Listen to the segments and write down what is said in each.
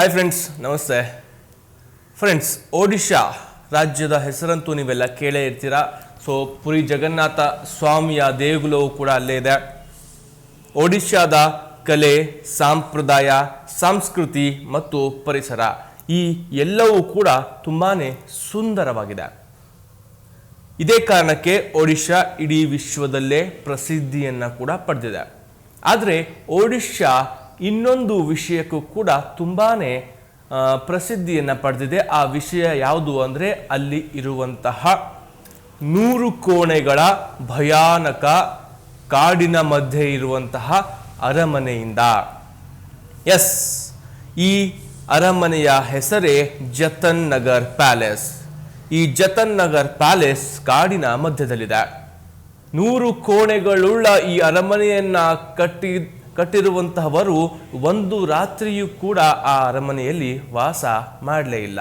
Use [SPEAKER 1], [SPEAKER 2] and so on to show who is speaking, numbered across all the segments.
[SPEAKER 1] Hi friends ನಮಸ್ತೆ. Friends Odisha ರಾಜ್ಯದ ಹೆಸರಂತೂ ನೀವೆಲ್ಲ ಕೇಳೇ ಇರ್ತೀರಾ? ಸೊ ಪುರಿ ಜಗನ್ನಾಥ ಸ್ವಾಮಿಯ ದೇಗುಲವು ಕೂಡ ಅಲ್ಲೇ ಇದೆ. ಒಡಿಶಾದ ಕಲೆ, ಸಂಪ್ರದಾಯ, ಸಂಸ್ಕೃತಿ ಮತ್ತು ಪರಿಸರ ಈ ಎಲ್ಲವೂ ಕೂಡ ತುಂಬಾ ಸುಂದರವಾಗಿದೆ. ಇದೇ ಕಾರಣಕ್ಕೆ ಒಡಿಶಾ ಇಡೀ ವಿಶ್ವದಲ್ಲೇ ಪ್ರಸಿದ್ಧಿಯನ್ನು ಕೂಡ ಪಡೆದಿದೆ. ಆದರೆ ಒಡಿಶಾ ಇನ್ನೊಂದು ವಿಷಯಕ್ಕೂ ಕೂಡ ತುಂಬಾ ಪ್ರಸಿದ್ಧಿಯನ್ನು ಪಡೆದಿದೆ. ಆ ವಿಷಯ ಯಾವುದು ಅಂದರೆ ಅಲ್ಲಿ ಇರುವಂತಹ ನೂರು ಕೋಣೆಗಳ ಭಯಾನಕ ಕಾಡಿನ ಮಧ್ಯೆ ಇರುವಂತಹ ಅರಮನೆಯಿಂದ. ಎಸ್ ಈ ಅರಮನೆಯ ಹೆಸರೇ ಜತನ್ ನಗರ್ ಪ್ಯಾಲೇಸ್. ಈ ಜತನ್ ನಗರ್ ಪ್ಯಾಲೇಸ್ ಕಾಡಿನ ಮಧ್ಯದಲ್ಲಿದೆ. ನೂರು ಕೋಣೆಗಳುಳ್ಳ ಈ ಅರಮನೆಯನ್ನ ಕಟ್ಟಿ ಕಟ್ಟಿರುವಂತಹವರು ಒಂದು ರಾತ್ರಿಯೂ ಕೂಡ ಆ ಅರಮನೆಯಲ್ಲಿ ವಾಸ ಮಾಡಲೇ ಇಲ್ಲ.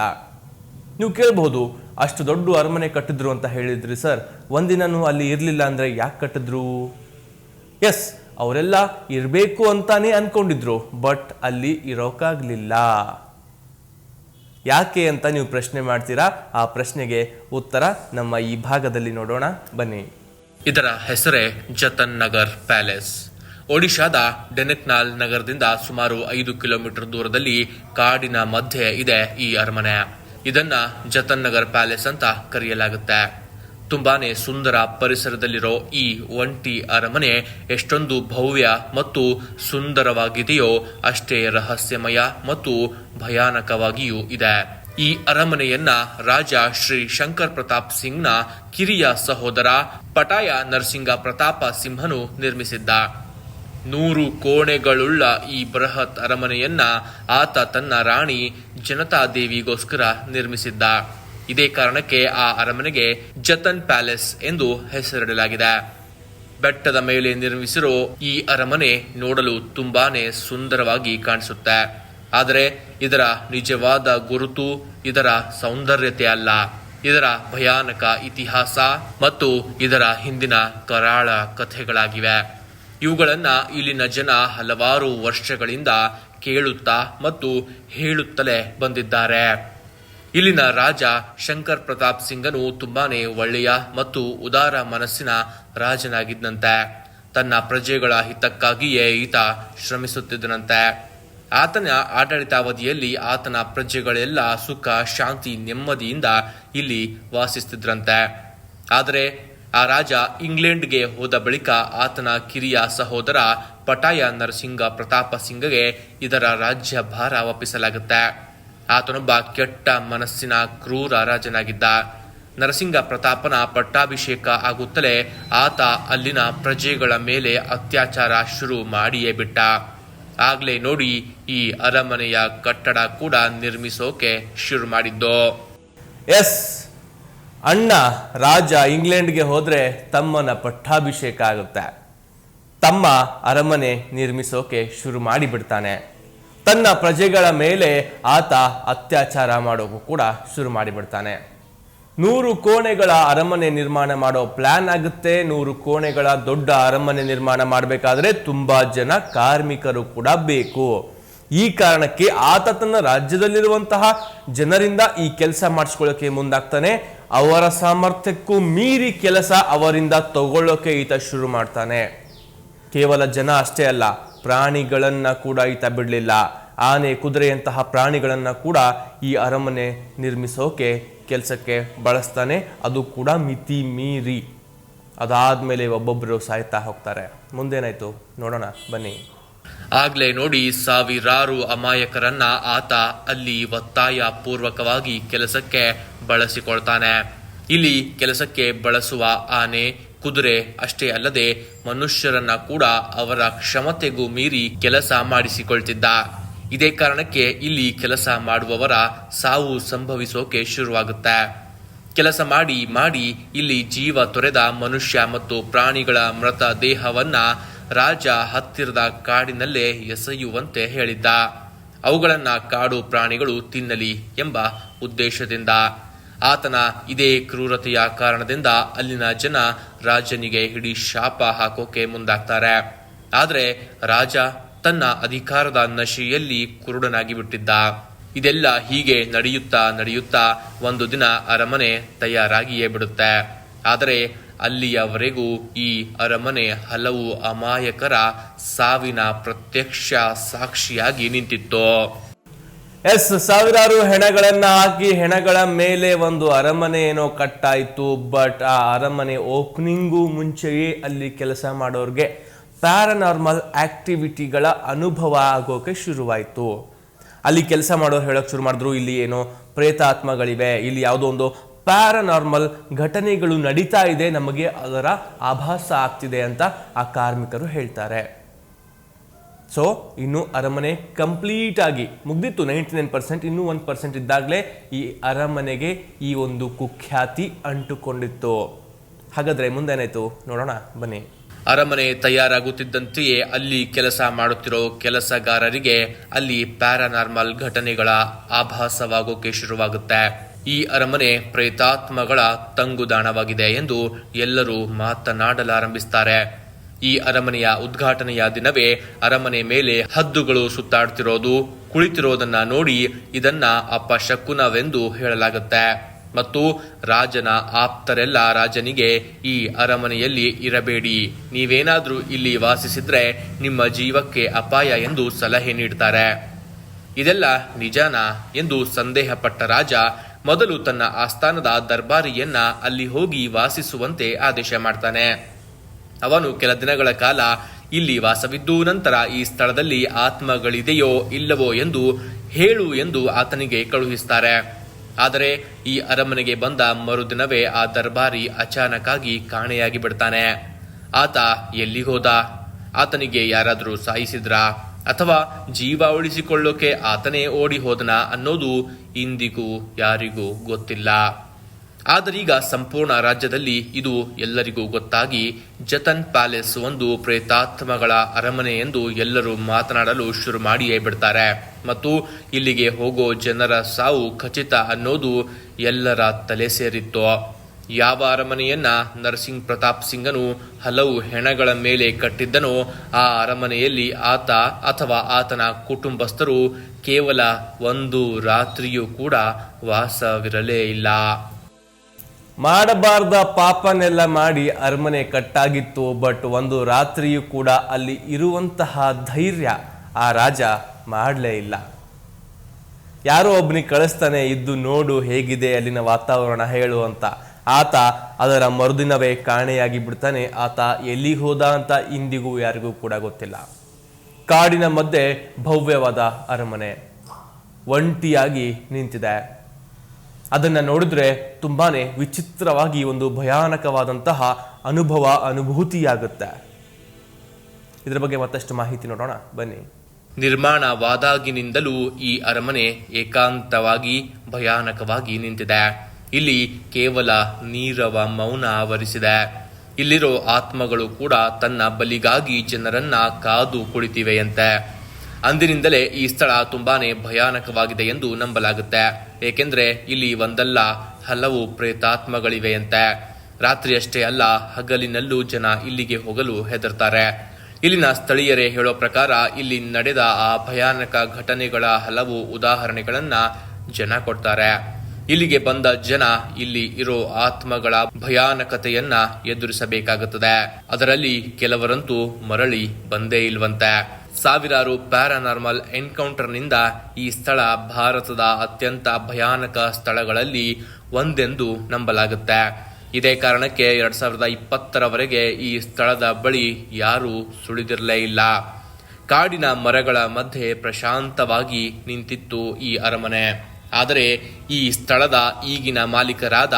[SPEAKER 1] ನೀವು ಕೇಳಬಹುದು, ಅಷ್ಟು ದೊಡ್ಡ ಅರಮನೆ ಕಟ್ಟಿದ್ರು ಅಂತ ಹೇಳಿದ್ರಿ ಸರ್. ಒಂದಿನೂ ಅಲ್ಲಿ ಇರಲಿಲ್ಲ ಅಂದರೆ ಯಾಕೆ ಕಟ್ಟಿದ್ರು? ಎಸ್, ಅವರೆಲ್ಲ ಇರಬೇಕು ಅಂತಾನೆ ಅನ್ಕೊಂಡಿದ್ರು, ಬಟ್ ಅಲ್ಲಿ ಇರೋಕ್ಕಾಗಲಿಲ್ಲ ಯಾಕೆ ಅಂತ ನೀವು ಪ್ರಶ್ನೆ ಮಾಡ್ತೀರಾ? ಆ ಪ್ರಶ್ನೆಗೆ ಉತ್ತರ ನಮ್ಮ ಈ ಭಾಗದಲ್ಲಿ ನೋಡೋಣ. ಬನ್ನಿ.
[SPEAKER 2] ಇದರ ಹೆಸರೇ ಜತನ್ ನಗರ್ ಪ್ಯಾಲೇಸ್. ಒಡಿಶಾದ ಡೆನೆಕ್ನಾಲ್ ನಗರದಿಂದ ಸುಮಾರು ಐದು ಕಿಲೋಮೀಟರ್ ದೂರದಲ್ಲಿ ಕಾಡಿನ ಮಧ್ಯೆ ಇದೆ ಈ ಅರಮನೆ. ಇದನ್ನ ಜತನ್ ನಗರ್ ಪ್ಯಾಲೇಸ್ ಅಂತ ಕರೆಯಲಾಗುತ್ತೆ. ತುಂಬಾನೇ ಸುಂದರ ಪರಿಸರದಲ್ಲಿರೋ ಈ ಒಂಟಿ ಅರಮನೆ ಎಷ್ಟೊಂದು ಭವ್ಯ ಮತ್ತು ಸುಂದರವಾಗಿದೆಯೋ ಅಷ್ಟೇ ರಹಸ್ಯಮಯ ಮತ್ತು ಭಯಾನಕವಾಗಿಯೂ ಇದೆ. ಈ ಅರಮನೆಯನ್ನ ರಾಜ ಶ್ರೀ ಶಂಕರ್ ಪ್ರತಾಪ್ ಸಿಂಗ್ನ ಕಿರಿಯ ಸಹೋದರ ಪಟಾಯ ನರಸಿಂಗ ಪ್ರತಾಪ ಸಿಂಹನು ನಿರ್ಮಿಸಿದ್ದ. ನೂರು ಕೋಣೆಗಳುಳ್ಳ ಈ ಬೃಹತ್ ಅರಮನೆಯನ್ನ ಆತ ತನ್ನ ರಾಣಿ ಜನತಾದೇವಿಗೋಸ್ಕರ ನಿರ್ಮಿಸಿದ್ದ. ಇದೇ ಕಾರಣಕ್ಕೆ ಆ ಅರಮನೆಗೆ ಜತನ್ ಪ್ಯಾಲೇಸ್ ಎಂದು ಹೆಸರಿಡಲಾಗಿದೆ. ಬೆಟ್ಟದ ಮೇಲೆ ನಿರ್ಮಿಸಿರೋ ಈ ಅರಮನೆ ನೋಡಲು ತುಂಬಾನೇ ಸುಂದರವಾಗಿ ಕಾಣಿಸುತ್ತೆ. ಆದರೆ ಇದರ ನಿಜವಾದ ಗುರುತು, ಇದರ ಸೌಂದರ್ಯತೆ ಅಲ್ಲ. ಇದರ ಭಯಾನಕ ಇತಿಹಾಸ ಮತ್ತು ಇದರ ಹಿಂದಿನ ಕರಾಳ ಕಥೆಗಳಾಗಿವೆ. ಇವುಗಳನ್ನ ಇಲ್ಲಿನ ಜನ ಹಲವಾರು ವರ್ಷಗಳಿಂದ ಕೇಳುತ್ತಾ ಮತ್ತು ಹೇಳುತ್ತಲೇ ಬಂದಿದ್ದಾರೆ. ಇಲ್ಲಿನ ರಾಜ ಶಂಕರ್ ಪ್ರತಾಪ್ ಸಿಂಗನು ತುಂಬಾನೇ ಒಳ್ಳೆಯ ಮತ್ತು ಉದಾರ ಮನಸ್ಸಿನ ರಾಜನಾಗಿದ್ದಂತೆ ತನ್ನ ಪ್ರಜೆಗಳ ಹಿತಕ್ಕಾಗಿಯೇ ಈತ ಶ್ರಮಿಸುತ್ತಿದ್ದನಂತೆ. ಆತನ ಆಡಳಿತಾವಧಿಯಲ್ಲಿ ಆತನ ಪ್ರಜೆಗಳೆಲ್ಲ ಸುಖ, ಶಾಂತಿ, ನೆಮ್ಮದಿಯಿಂದ ಇಲ್ಲಿ ವಾಸಿಸುತ್ತಿದ್ರಂತೆ. ಆದರೆ ಆ ರಾಜ ಇಂಗ್ಲೆಂಡ್ಗೆ ಹೋದ ಬಳಿಕ ಆತನ ಕಿರಿಯ ಸಹೋದರ ಪಟಾಯ ನರಸಿಂಗ ಪ್ರತಾಪ ಸಿಂಗ್ಗೆ ಇದರ ರಾಜ್ಯ ಭಾರ ಒಪ್ಪಿಸಲಾಗುತ್ತೆ. ಆತನೊಬ್ಬ ಕೆಟ್ಟ ಮನಸ್ಸಿನ ಕ್ರೂರ ರಾಜನಾಗಿದ್ದ ನರಸಿಂಗ ಪ್ರತಾಪನ ಪಟ್ಟಾಭಿಷೇಕ ಆಗುತ್ತಲೇ ಆತ ಅಲ್ಲಿನ ಪ್ರಜೆಗಳ ಮೇಲೆ ಅತ್ಯಾಚಾರ ಶುರು ಮಾಡಿಯೇ ಬಿಟ್ಟ. ಆಗ್ಲೇ ನೋಡಿ ಈ ಅರಮನೆಯ ಕಟ್ಟಡ ಕೂಡ ನಿರ್ಮಿಸೋಕೆ ಶುರು ಮಾಡಿದ್ದು.
[SPEAKER 1] ಎಸ್. ಅಣ್ಣ ರಾಜ ಇಂಗ್ಲೆಂಡ್ಗೆ ಹೋದ್ರೆ ತಮ್ಮನ ಪಟ್ಟಾಭಿಷೇಕ ಆಗುತ್ತೆ. ತಮ್ಮ ಅರಮನೆ ನಿರ್ಮಿಸೋಕೆ ಶುರು ಮಾಡಿಬಿಡ್ತಾನೆ. ತನ್ನ ಪ್ರಜೆಗಳ ಮೇಲೆ ಆತ ಅತ್ಯಾಚಾರ ಮಾಡೋಕು ಕೂಡ ಶುರು ಮಾಡಿಬಿಡ್ತಾನೆ. ನೂರು ಕೋಣೆಗಳ ಅರಮನೆ ನಿರ್ಮಾಣ ಮಾಡೋ ಪ್ಲಾನ್ ಆಗುತ್ತೆ. ನೂರು ಕೋಣೆಗಳ ದೊಡ್ಡ ಅರಮನೆ ನಿರ್ಮಾಣ ಮಾಡಬೇಕಾದ್ರೆ ತುಂಬಾ ಜನ ಕಾರ್ಮಿಕರು ಕೂಡ ಬೇಕು. ಈ ಕಾರಣಕ್ಕೆ ಆತ ತನ್ನ ರಾಜ್ಯದಲ್ಲಿರುವಂತಹ ಜನರಿಂದ ಈ ಕೆಲಸ ಮಾಡಿಸ್ಕೊಳ್ಳೋಕೆ ಮುಂದಾಗ್ತಾನೆ. ಅವರ ಸಾಮರ್ಥ್ಯಕ್ಕೂ ಮೀರಿ ಕೆಲಸ ಅವರಿಂದ ತಗೊಳ್ಳೋಕೆ ಈತ ಶುರು ಮಾಡ್ತಾನೆ. ಕೇವಲ ಜನ ಅಷ್ಟೇ ಅಲ್ಲ, ಪ್ರಾಣಿಗಳನ್ನ ಕೂಡ ಈತ ಬಿಡಲಿಲ್ಲ. ಆನೆ ಕುದುರೆಯಂತಹ ಪ್ರಾಣಿಗಳನ್ನ ಕೂಡ ಈ ಅರಮನೆ ನಿರ್ಮಿಸೋಕೆ, ಕೆಲಸಕ್ಕೆ ಬಳಸ್ತಾನೆ. ಅದು ಕೂಡ ಮಿತಿ ಮೀರಿ. ಅದಾದ್ಮೇಲೆ ಒಬ್ಬೊಬ್ಬರು ಸಾಯ್ತಾ ಹೋಗ್ತಾರೆ. ಮುಂದೇನಾಯ್ತು? ನೋಡೋಣ, ಬನ್ನಿ.
[SPEAKER 2] ಆಗ್ಲೇ ನೋಡಿ ಸಾವಿರಾರು ಅಮಾಯಕರನ್ನ ಆತ ಅಲ್ಲಿ ಒತ್ತಾಯ ಪೂರ್ವಕವಾಗಿ ಕೆಲಸಕ್ಕೆ ಬಳಸಿಕೊಳ್ತಾನೆ. ಇಲ್ಲಿ ಕೆಲಸಕ್ಕೆ ಬಳಸುವ ಆನೆ, ಕುದುರೆ ಅಷ್ಟೇ ಅಲ್ಲದೆ ಮನುಷ್ಯರನ್ನ ಕೂಡ ಅವರ ಕ್ಷಮತೆಗೂ ಮೀರಿ ಕೆಲಸ ಮಾಡಿಸಿಕೊಳ್ತಿದ್ದ. ಇದೇ ಕಾರಣಕ್ಕೆ ಇಲ್ಲಿ ಕೆಲಸ ಮಾಡುವವರ ಸಾವು ಸಂಭವಿಸೋಕೆ ಶುರುವಾಗುತ್ತೆ. ಕೆಲಸ ಮಾಡಿ ಮಾಡಿ ಇಲ್ಲಿ ಜೀವ ತೊರೆದ ಮನುಷ್ಯ ಮತ್ತು ಪ್ರಾಣಿಗಳ ಮೃತ ದೇಹವನ್ನ ರಾಜ ಹತ್ತಿರದ ಕಾಡಿನಲ್ಲೇ ಎಸೆಯುವಂತೆ ಹೇಳಿದ್ದ. ಅವುಗಳನ್ನು ಕಾಡು ಪ್ರಾಣಿಗಳು ತಿನ್ನಲಿ ಎಂಬ ಉದ್ದೇಶದಿಂದ. ಆತನ ಇದೇ ಕ್ರೂರತೆಯ ಕಾರಣದಿಂದ ಅಲ್ಲಿನ ಜನ ರಾಜನಿಗೆ ಹಿಡಿ ಶಾಪ ಹಾಕೋಕೆ ಮುಂದಾಗ್ತಾರೆ. ಆದರೆ ರಾಜ ತನ್ನ ಅಧಿಕಾರದ ನಶೆಯಲ್ಲಿ ಕುರುಡನಾಗಿ ಬಿಟ್ಟಿದ್ದ ಇದೆಲ್ಲ ಹೀಗೆ ನಡೆಯುತ್ತಾ ನಡೆಯುತ್ತಾ ಒಂದು ದಿನ ಅರಮನೆ ತಯಾರಾಗಿಯೇ ಬಿಡುತ್ತೆ. ಆದರೆ ಅಲ್ಲಿಯವರೆಗೂ ಈ ಅರಮನೆ ಹಲವು ಅಮಾಯಕರ ಸಾವಿನ ಪ್ರತ್ಯಕ್ಷ ಸಾಕ್ಷಿಯಾಗಿ ನಿಂತಿತ್ತು.
[SPEAKER 1] ಎಸ್, ಸಾವಿರಾರು ಹೆಣಗಳನ್ನ ಹಾಕಿ ಹೆಣಗಳ ಮೇಲೆ ಒಂದು ಅರಮನೆ ಏನೋ ಕಟ್ಟಾಯಿತು, ಬಟ್ ಆ ಅರಮನೆ ಓಪನಿಂಗು ಮುಂಚೆಯೇ ಅಲ್ಲಿ ಕೆಲಸ ಮಾಡೋರ್ಗೆ ಪ್ಯಾರನಾರ್ಮಲ್ ಆಕ್ಟಿವಿಟಿಗಳ ಅನುಭವ ಆಗೋಕೆ ಶುರುವಾಯಿತು. ಅಲ್ಲಿ ಕೆಲಸ ಮಾಡೋರು ಹೇಳೋಕೆ ಶುರು ಮಾಡಿದ್ರು, ಇಲ್ಲಿ ಏನೋ ಪ್ರೇತಾತ್ಮಗಳಿವೆ, ಇಲ್ಲಿ ಯಾವುದೋ ಒಂದು ಪ್ಯಾರನಾರ್ಮಲ್ ಘಟನೆಗಳು ನಡೀತಾ ಇದೆ, ನಮಗೆ ಅದರ ಆಭಾಸ ಆಗ್ತಿದೆ ಅಂತ ಆ ಕಾರ್ಮಿಕರು ಹೇಳ್ತಾರೆ. ಸೊ ಇನ್ನು ಅರಮನೆ ಕಂಪ್ಲೀಟ್ ಆಗಿ ಮುಗ್ದಿತ್ತು. ನೈಂಟಿ ನೈನ್ ಪರ್ಸೆಂಟ್ ಇನ್ನೂ ಒಂದು ಪರ್ಸೆಂಟ್ ಇದ್ದಾಗಲೇ ಈ ಅರಮನೆಗೆ ಈ ಒಂದು ಕುಖ್ಯಾತಿ ಅಂಟುಕೊಂಡಿತ್ತು. ಹಾಗಾದ್ರೆ ಮುಂದೇನಾಯ್ತು? ನೋಡೋಣ, ಬನ್ನಿ.
[SPEAKER 2] ಅರಮನೆ ತಯಾರಾಗುತ್ತಿದ್ದಂತೆಯೇ ಅಲ್ಲಿ ಕೆಲಸ ಮಾಡುತ್ತಿರೋ ಕೆಲಸಗಾರರಿಗೆ ಅಲ್ಲಿ ಪ್ಯಾರಾನಾರ್ಮಲ್ ಘಟನೆಗಳ ಆಭಾಸವಾಗೋಕೆ ಶುರುವಾಗುತ್ತೆ. ಈ ಅರಮನೆ ಪ್ರೇತಾತ್ಮಗಳ ತಂಗುದಾಣವಾಗಿದೆ ಎಂದು ಎಲ್ಲರೂ ಮಾತನಾಡಲಾರಂಭಿಸ್ತಾರೆ ಈ ಅರಮನೆಯ ಉದ್ಘಾಟನೆಯ ದಿನವೇ ಅರಮನೆ ಮೇಲೆ ಹದ್ದುಗಳು ಸುತ್ತಾಡ್ತಿರೋದು, ಕುಳಿತಿರೋದನ್ನ ನೋಡಿ ಇದನ್ನ ಅಪಶಕುನವೆಂದು ಹೇಳಲಾಗುತ್ತೆ. ಮತ್ತು ರಾಜನ ಆಪ್ತರೆಲ್ಲ ರಾಜನಿಗೆ ಈ ಅರಮನೆಯಲ್ಲಿ ಇರಬೇಡಿ, ನೀವೇನಾದರೂ ಇಲ್ಲಿ ವಾಸಿಸಿದ್ರೆ ನಿಮ್ಮ ಜೀವಕ್ಕೆ ಅಪಾಯ ಎಂದು ಸಲಹೆ ನೀಡ್ತಾರೆ. ಇದೆಲ್ಲ ನಿಜಾನ ಎಂದು ಸಂದೇಹಪಟ್ಟ ರಾಜ ಮೊದಲು ತನ್ನ ಆಸ್ಥಾನದ ದರ್ಬಾರಿಯನ್ನ ಅಲ್ಲಿ ಹೋಗಿ ವಾಸಿಸುವಂತೆ ಆದೇಶ ಮಾಡ್ತಾನೆ. ಅವನು ಕೆಲ ದಿನಗಳ ಕಾಲ ಇಲ್ಲಿ ವಾಸವಿದ್ದು ನಂತರ ಈ ಸ್ಥಳದಲ್ಲಿ ಆತ್ಮಗಳಿದೆಯೋ ಇಲ್ಲವೋ ಎಂದು ಹೇಳು ಎಂದು ಆತನಿಗೆ ಕಳುಹಿಸ್ತಾರೆ. ಆದರೆ ಈ ಅರಮನೆಗೆ ಬಂದ ಮರುದಿನವೇ ಆ ದರ್ಬಾರಿ ಅಚಾನಕ್ಕಾಗಿ ಕಾಣೆಯಾಗಿ ಬಿಡ್ತಾನೆ. ಆತ ಎಲ್ಲಿ ಹೋದ? ಆತನಿಗೆ ಯಾರಾದರೂ ಸಾಯಿಸಿದ್ರಾ? ಅಥವಾ ಜೀವ ಉಳಿಸಿಕೊಳ್ಳೋಕೆ ಆತನೇ ಓಡಿ ಹೋದನ ಅನ್ನೋದು ಇಂದಿಗೂ ಯಾರಿಗೂ ಗೊತ್ತಿಲ್ಲ. ಆದರೀಗ ಸಂಪೂರ್ಣ ರಾಜ್ಯದಲ್ಲಿ ಇದು ಎಲ್ಲರಿಗೂ ಗೊತ್ತಾಗಿ ಜತನ್ ಪ್ಯಾಲೇಸ್ ಒಂದು ಪ್ರೇತಾತ್ಮಗಳ ಅರಮನೆ ಎಂದು ಎಲ್ಲರೂ ಮಾತನಾಡಲು ಶುರು ಮಾಡಿಯೇ ಬಿಡ್ತಾರೆ. ಮತ್ತು ಇಲ್ಲಿಗೆ ಹೋಗೋ ಜನರ ಸಾವು ಖಚಿತ ಅನ್ನೋದು ಎಲ್ಲರ ತಲೆ ಸೇರಿತ್ತು. ಯಾವ ಅರಮನೆಯನ್ನ ನರಸಿಂಗ್ ಪ್ರತಾಪ್ ಸಿಂಗನು ಹಲವು ಹೆಣಗಳ ಮೇಲೆ ಕಟ್ಟಿದ್ದನೋ ಆ ಅರಮನೆಯಲ್ಲಿ ಆತ ಅಥವಾ ಆತನ ಕುಟುಂಬಸ್ಥರು ಕೇವಲ ಒಂದು ರಾತ್ರಿಯೂ ಕೂಡ ವಾಸವಿರಲೇ ಇಲ್ಲ.
[SPEAKER 1] ಮಾಡಬಾರ್ದ ಪಾಪನೆಲ್ಲ ಮಾಡಿ ಅರಮನೆ ಕಟ್ಟಾಗಿತ್ತು ಬಟ್ ಒಂದು ರಾತ್ರಿಯೂ ಕೂಡ ಅಲ್ಲಿ ಇರುವಂತಹ ಧೈರ್ಯ ಆ ರಾಜ ಮಾಡಲೇ ಇಲ್ಲ. ಯಾರೋ ಒಬ್ಬನಿಗೆ ಕಳಿಸ್ತಾನೆ, ಇದ್ದು ನೋಡು ಹೇಗಿದೆ ಅಲ್ಲಿನ ವಾತಾವರಣ ಹೇಳು ಅಂತ. ಆತ ಅದರ ಮರುದಿನವೇ ಕಾಣೆಯಾಗಿ ಬಿಡ್ತಾನೆ ಆತ ಎಲ್ಲಿ ಹೋದ ಅಂತ ಇಂದಿಗೂ ಯಾರಿಗೂ ಕೂಡ ಗೊತ್ತಿಲ್ಲ. ಕಾಡಿನ ಮಧ್ಯೆ ಭವ್ಯವಾದ ಅರಮನೆ. ಒಂಟಿಯಾಗಿ ನಿಂತಿದೆ. ಅದನ್ನು ನೋಡಿದ್ರೆ ತುಂಬಾನೇ ವಿಚಿತ್ರವಾಗಿ ಒಂದು ಭಯಾನಕವಾದಂತಹ ಅನುಭವ, ಅನುಭೂತಿಯಾಗುತ್ತೆ. ಇದರ ಬಗ್ಗೆ ಮತ್ತಷ್ಟು ಮಾಹಿತಿ ನೋಡೋಣ. ಬನ್ನಿ.
[SPEAKER 2] ನಿರ್ಮಾಣವಾದಾಗಿನಿಂದಲೂ ಈ ಅರಮನೆ ಏಕಾಂತವಾಗಿ ಭಯಾನಕವಾಗಿ ನಿಂತಿದೆ. ಇಲ್ಲಿ ಕೇವಲ ನೀರವ ಮೌನ ಆವರಿಸಿದೆ. ಇಲ್ಲಿರೋ ಆತ್ಮಗಳು ಕೂಡ ತನ್ನ ಬಲಿಗಾಗಿ ಜನರನ್ನ ಕಾದು ಕುಳಿತಿವೆಯಂತೆ. ಅಂದಿನಿಂದಲೇ ಈ ಸ್ಥಳ ತುಂಬಾನೇ ಭಯಾನಕವಾಗಿದೆ ಎಂದು ನಂಬಲಾಗುತ್ತೆ. ಏಕೆಂದ್ರೆ ಇಲ್ಲಿ ಒಂದಲ್ಲ, ಹಲವು ಪ್ರೇತಾತ್ಮಗಳಿವೆಯಂತೆ. ರಾತ್ರಿಯಷ್ಟೇ ಅಲ್ಲ, ಹಗಲಿನಲ್ಲೂ ಜನ ಇಲ್ಲಿಗೆ ಹೋಗಲು ಹೆದರ್ತಾರೆ. ಇಲ್ಲಿನ ಸ್ಥಳೀಯರೇ ಹೇಳೋ ಪ್ರಕಾರ ಇಲ್ಲಿ ನಡೆದ ಆ ಭಯಾನಕ ಘಟನೆಗಳ ಹಲವು ಉದಾಹರಣೆಗಳನ್ನ ಜನ ಕೊಡ್ತಾರೆ. ಇಲ್ಲಿಗೆ ಬಂದ ಜನ ಇಲ್ಲಿ ಇರೋ ಆತ್ಮಗಳ ಭಯಾನಕತೆಯನ್ನ ಎದುರಿಸಬೇಕಾಗುತ್ತದೆ. ಅದರಲ್ಲಿ ಕೆಲವರಂತೂ ಮರಳಿ ಬಂದೇ ಇಲ್ವಂತೆ. ಸಾವಿರಾರು ಪ್ಯಾರಾನಾರ್ಮಲ್ ಎನ್ಕೌಂಟರ್ನಿಂದ ಈ ಸ್ಥಳ ಭಾರತದ ಅತ್ಯಂತ ಭಯಾನಕ ಸ್ಥಳಗಳಲ್ಲಿ ಒಂದೆಂದು ನಂಬಲಾಗುತ್ತೆ. ಇದೇ ಕಾರಣಕ್ಕೆ ಎರಡ್ ಸಾವಿರದ ಇಪ್ಪತ್ತರವರೆಗೆ ಈ ಸ್ಥಳದ ಬಳಿ ಯಾರೂ ಸುಳಿದಿರಲೇ ಇಲ್ಲ. ಕಾಡಿನ ಮರಗಳ ಮಧ್ಯೆ ಪ್ರಶಾಂತವಾಗಿ ನಿಂತಿತ್ತು ಈ ಅರಮನೆ. ಆದರೆ ಈ ಸ್ಥಳದ ಈಗಿನ ಮಾಲೀಕರಾದ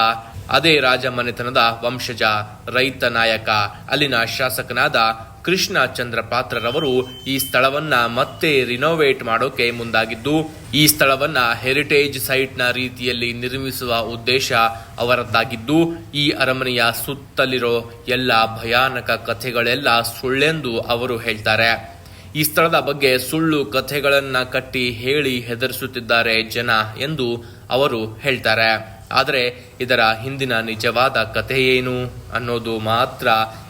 [SPEAKER 2] ಅದೇ ರಾಜಮನೆತನದ ವಂಶಜ, ರೈತ ನಾಯಕ, ಅಲ್ಲಿನ ಶಾಸಕನಾದ ಕೃಷ್ಣ ಚಂದ್ರ ಪಾತ್ರರವರು ಈ ಸ್ಥಳವನ್ನ ಮತ್ತೆ ರಿನೋವೇಟ್ ಮಾಡೋಕೆ ಮುಂದಾಗಿದ್ದು, ಈ ಸ್ಥಳವನ್ನ ಹೆರಿಟೇಜ್ ಸೈಟ್ನ ರೀತಿಯಲ್ಲಿ ನಿರ್ಮಿಸುವ ಉದ್ದೇಶ ಅವರದ್ದಾಗಿದ್ದು, ಈ ಅರಮನೆಯ ಸುತ್ತಲಿರೋ ಎಲ್ಲ ಭಯಾನಕ ಕಥೆಗಳೆಲ್ಲ ಸುಳ್ಳೆಂದು ಅವರು ಹೇಳ್ತಾರೆ. ಈ ಸ್ಥಳದ ಬಗ್ಗೆ ಸುಳ್ಳು ಕಥೆಗಳನ್ನ ಕಟ್ಟಿ ಹೇಳಿ ಹೆದರಿಸುತ್ತಿದ್ದಾರೆ ಜನ ಎಂದು ಅವರು ಹೇಳ್ತಾರೆ. ಆದರೆ ಇದರ ಹಿಂದಿನ ನಿಜವಾದ ಕಥೆ ಏನು ಅನ್ನೋದು ಮಾತ್ರ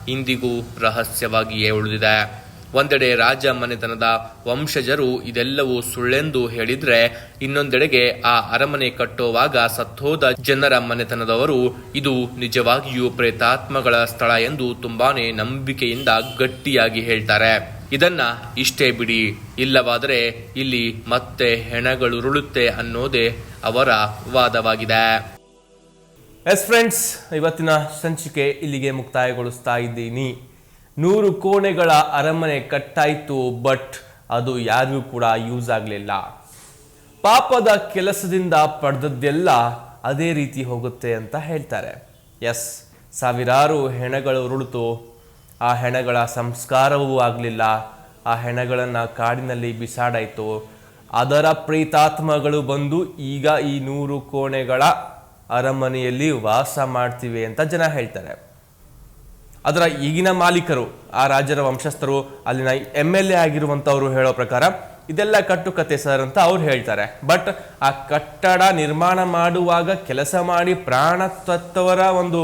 [SPEAKER 2] ಇಂದಿಗೂ ರಹಸ್ಯವಾಗಿಯೇ ಉಳಿದಿದೆ. ಒಂದೆಡೆ ರಾಜ ಮನೆತನದ ವಂಶಜರು ಇದೆಲ್ಲವೂ ಸುಳ್ಳೆಂದು ಹೇಳಿದ್ರೆ ಇನ್ನೊಂದೆಡೆಗೆ ಆ ಅರಮನೆ ಕಟ್ಟುವಾಗ ಸತ್ತೋದ ಜನರ ಮನೆತನದವರು ಇದು ನಿಜವಾಗಿಯೂ ಪ್ರೇತಾತ್ಮಗಳ ಸ್ಥಳ ಎಂದು ತುಂಬಾನೇ ನಂಬಿಕೆಯಿಂದ ಗಟ್ಟಿಯಾಗಿ ಹೇಳ್ತಾರೆ. ಇದನ್ನ ಇಷ್ಟೇ ಬಿಡಿ, ಇಲ್ಲವಾದರೆ ಇಲ್ಲಿ ಮತ್ತೆ ಹೆಣಗಳುರುಳುತ್ತೆ ಅನ್ನೋದೇ ಅವರ ವಾದವಾಗಿದೆ.
[SPEAKER 1] ಎಸ್ ಫ್ರೆಂಡ್ಸ್ ಇವತ್ತಿನ ಸಂಚಿಕೆ ಇಲ್ಲಿಗೆ ಮುಕ್ತಾಯಗೊಳಿಸ್ತಾ ಇದ್ದೀನಿ. ನೂರು ಕೋಣೆಗಳ ಅರಮನೆ ಕಟ್ಟಾಯಿತು ಬಟ್ ಅದು ಯಾರಿಗೂ ಕೂಡ ಯೂಸ್ ಆಗಲಿಲ್ಲ. ಪಾಪದ ಕೆಲಸದಿಂದ ಪಡೆದದ್ದೆಲ್ಲ ಅದೇ ರೀತಿ ಹೋಗುತ್ತೆ ಅಂತ ಹೇಳ್ತಾರೆ. ಎಸ್ ಸಾವಿರಾರು ಹೆಣಗಳು ಉರುಳಿತು ಆ ಹೆಣಗಳ ಸಂಸ್ಕಾರವೂ ಆಗಲಿಲ್ಲ. ಆ ಹೆಣಗಳನ್ನು ಕಾಡಿನಲ್ಲಿ ಬಿಸಾಡಾಯಿತು. ಅದರ ಪ್ರೀತಾತ್ಮಗಳು ಬಂದು ಈಗ ಈ ನೂರು ಕೋಣೆಗಳ ಅರಮನೆಯಲ್ಲಿ ವಾಸ ಮಾಡ್ತೀವಿ ಅಂತ ಜನ ಹೇಳ್ತಾರೆ. ಅದರ ಈಗಿನ ಮಾಲೀಕರು, ಆ ರಾಜರ ವಂಶಸ್ಥರು, ಅಲ್ಲಿನ ಎಂ ಎಲ್ ಎ ಆಗಿರುವಂಥವ್ರು ಹೇಳೋ ಪ್ರಕಾರ ಇದೆಲ್ಲ ಕಟ್ಟುಕತೆ ಸರ್ ಅಂತ ಅವ್ರು ಹೇಳ್ತಾರೆ. ಬಟ್ ಆ ಕಟ್ಟಡ ನಿರ್ಮಾಣ ಮಾಡುವಾಗ ಕೆಲಸ ಮಾಡಿ ಪ್ರಾಣ ತತ್ತವರ ಒಂದು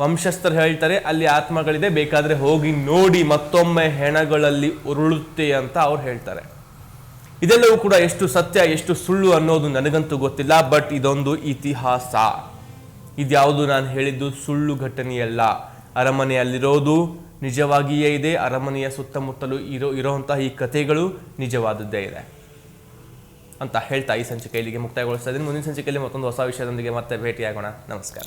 [SPEAKER 1] ವಂಶಸ್ಥರು ಹೇಳ್ತಾರೆ, ಅಲ್ಲಿ ಆತ್ಮಗಳಿದೆ, ಬೇಕಾದ್ರೆ ಹೋಗಿ ನೋಡಿ ಮತ್ತೊಮ್ಮೆ ಹೆಣಗಳಲ್ಲಿ ಉರುಳುತ್ತೆ ಅಂತ ಅವ್ರು ಹೇಳ್ತಾರೆ. ಇದೆಲ್ಲವೂ ಕೂಡ ಎಷ್ಟು ಸತ್ಯ, ಎಷ್ಟು ಸುಳ್ಳು ಅನ್ನೋದು ನನಗಂತೂ ಗೊತ್ತಿಲ್ಲ, ಬಟ್ ಇದೊಂದು ಇತಿಹಾಸ. ಇದ್ಯಾವುದು ನಾನು ಹೇಳಿದ್ದು ಸುಳ್ಳು ಘಟನೆಯಲ್ಲ. ಅರಮನೆಯಲ್ಲಿರೋದು ನಿಜವಾಗಿಯೇ ಇದೆ, ಅರಮನೆಯ ಸುತ್ತಮುತ್ತಲೂ ಇರೋ, ಇರೋಂತಹ ಈ ಕಥೆಗಳು ನಿಜವಾದದ್ದೇ ಇದೆ. ಅಂತ ಹೇಳ್ತಾ ಈ ಸಂಚಿಕೆ ಇಲ್ಲಿಗೆ ಮುಕ್ತಾಯಗೊಳಿಸ್ತಾ ಇದ್ದೀನಿ. ಮುಂದಿನ ಸಂಚಿಕೆಯಲ್ಲಿ ಮತ್ತೊಂದು ಹೊಸ ವಿಷಯದೊಂದಿಗೆ ಮತ್ತೆ ಭೇಟಿಯಾಗೋಣ. ನಮಸ್ಕಾರ.